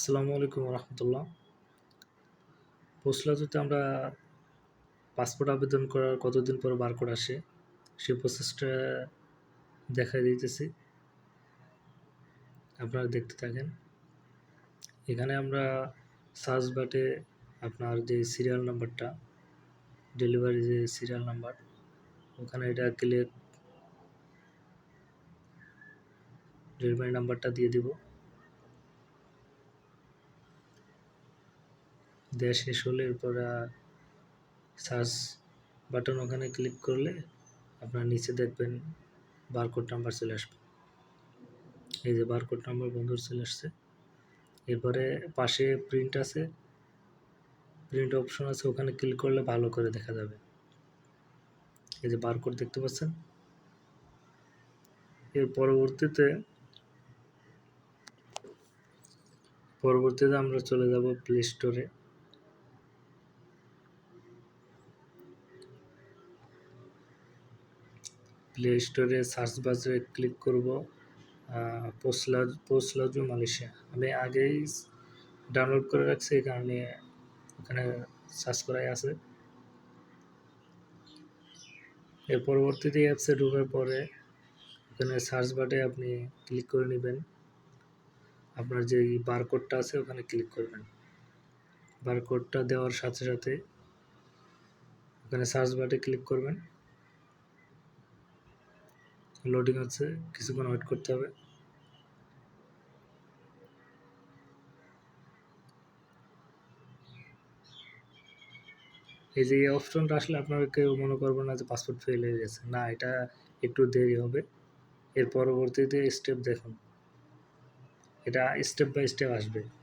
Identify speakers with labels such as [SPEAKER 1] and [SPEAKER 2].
[SPEAKER 1] আসসালামু আলাইকুম রহমতুল্লাহ। পোস্টলাজুতে আমরা পাসপোর্ট আবেদন করার কতদিন পর বারকোড আসে, সেই প্রসেসটা দেখাই দিতেছি। আপনারা দেখতে থাকেন। এখানে আমরা সার্চ বাটে আপনার যে সিরিয়াল নাম্বারটা ডেলিভারি যে সিরিয়াল নাম্বার ওখানে এটা ক্লিক ডেলিভারি নাম্বারটা দিয়ে দিব। দেওয়া শেষ হলে এরপর সার্চ বাটন ওখানে ক্লিক করলে আপনার নিচে দেখবেন বারকোড নাম্বার চলে আসবে। এই যে বারকোড নাম্বার বন্ধুর চলে আসছে। এরপরে পাশে প্রিন্ট আছে। প্রিন্ট অপশন আছে, ওখানে ক্লিক করলে ভালো করে দেখা যাবে। এই যে বারকোড দেখতে পাচ্ছেন? এর পরবর্তীতে পরবর্তীতে আমরা চলে যাব প্লে স্টোরে প্লে স্টোরে সার্চ বাজারে ক্লিক করব পোস্টলাজ পোস্টলাজু মালয়েশিয়া। আমি আগেই ডাউনলোড করে রাখছি, এই কারণে ওখানে সার্চ করাই আছে। এর পরবর্তীতে অ্যাপসে ঢোকার পরে ওখানে সার্চ বাটে আপনি ক্লিক করে নেবেন। আপনার যে বারকোডটা আছে, ওখানে ক্লিক করবেন। বারকোডটা দেওয়ার সাথে সাথে ওখানে সার্চ বাটে ক্লিক করবেন। লোডিং আছে, কিছুক্ষণ ওয়েট করতে হবে। এই যে অপশনটা আসলে আপনারা কেউ মনে করবেন না যে পাসপোর্ট ফেল হয়ে গেছে। না, এটা একটু দেরি হবে। এর পরবর্তীতে স্টেপ দেখুন। এটা স্টেপ বাই স্টেপ আসবে।